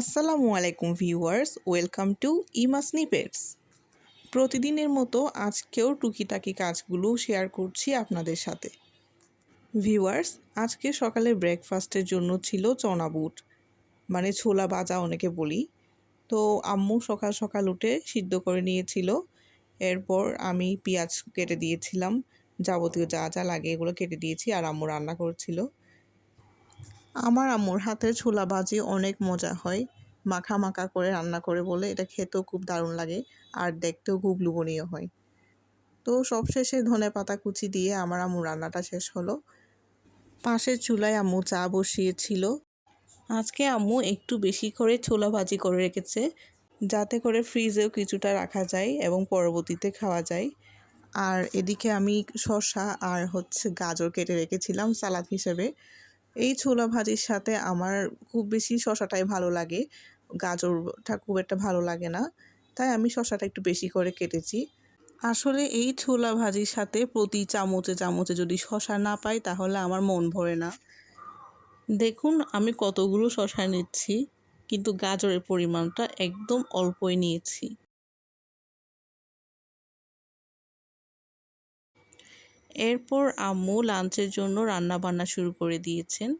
আসসালামু আলাইকুম viewers, welcome to Ema snippets. প্রতিদিনের মতো আজকেও টুকিটাকি কাজগুলো শেয়ার করছি আপনাদের সাথে। ভিউয়ার্স, আজকে সকালে ব্রেকফাস্টের জন্য ছিল চনা বুট মানে ছোলা বাজা অনেকে বলি। তো আম্মু সকাল সকাল উঠে সিদ্ধ করে নিয়েছিল। এরপর আমি পেঁয়াজ কেটে দিয়েছিলাম, যাবতীয় যা যা লাগে এগুলো কেটে দিয়েছি আর আম্মু রান্না করছিল। আমার আম্মুর হাতের ছোলা ভাজি অনেক মজা হয়। মাখা মাখা করে রান্না করে বলে এটা খেতেও খুব দারুণ লাগে আর দেখতেও খুব লোভনীয় হয়। তো সবশেষে ধনে পাতা কুচি দিয়ে আমার আম্মু রান্নাটা শেষ হলো। পাশের চুলায় আম্মু চা বসিয়েছিল। আজকে আম্মু একটু বেশি করে ছোলা ভাজি করে রেখেছে যাতে করে ফ্রিজেও কিছুটা রাখা যায় এবং পরবর্তীতে খাওয়া যায়। আর এদিকে আমি শসা আর হচ্ছে গাজর কেটে রেখেছিলাম সালাদ হিসেবে। এই ছোলা ভাজির সাথে আমার খুব বেশি শশাটাই ভালো লাগে। গাজরটা খুব একটা ভালো লাগে না। তাই আমি শশাটা একটু বেশি করে কেটেছি। আসলে এই ছোলা ভাজির সাথে প্রতি চামচে চামচে যদি শশা না পাই, তাহলে আমার মন ভরে না। দেখুন, আমি কতগুলো শশা নিচ্ছি, কিন্তু গাজরের পরিমাণটা একদম অল্পই নিয়েছি। এরপর আম্মু লাঞ্চের জন্য রান্না বান্না শুরু করে দিয়েছেন।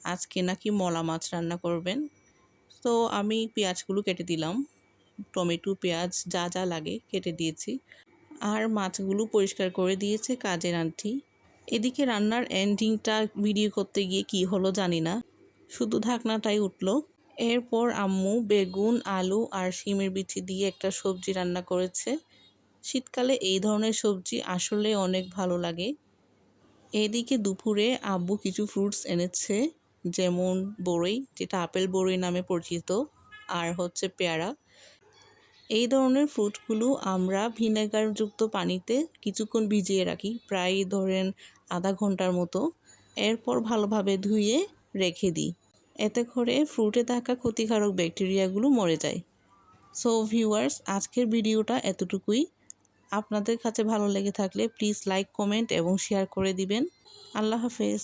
আজকে নাকি মলা মাছ রান্না করবেন। তো আমি পেঁয়াজগুলো কেটে দিলাম। টমেটো, পেঁয়াজ, যা যা লাগে কেটে দিয়েছি। আর মাছগুলো পরিষ্কার করে দিয়েছে কাজের আন্টি। এদিকে রান্নার এন্ডিংটা ভিডিও করতে গিয়ে কি হলো জানি না। শুধু ঢাকনাটাই উঠল। এরপর আম্মু বেগুন, আলু আর শিমের বিচি দিয়ে একটা সবজি রান্না করেছে। শীতকালে এই ধরনের সবজি আসলে অনেক ভালো লাগে। এদিকে দুপুরে আব্বু কিছু ফ্রুটস এনেছে, যেমন বড়ই, যেটা আপেল বড়ই নামে পরিচিত, আর হচ্ছে পেয়ারা। এই ধরনের ফ্রুটগুলো আমরা ভিনেগারযুক্ত পানিতে কিছুক্ষণ ভিজিয়ে রাখি, প্রায় ধরেন আধা ঘণ্টার মতো। এরপর ভালোভাবে ধুয়ে রেখে দিই। এতে করে ফ্রুটে থাকা ক্ষতিকারক ব্যাকটেরিয়াগুলো মরে যায়। সো ভিউয়ার্স আজকের ভিডিওটা এতটুকুই। আপনাদের কাছে ভালো লেগে থাকলে প্লিজ লাইক কমেন্ট এবং শেয়ার করে দিবেন। আল্লাহ হাফেজ।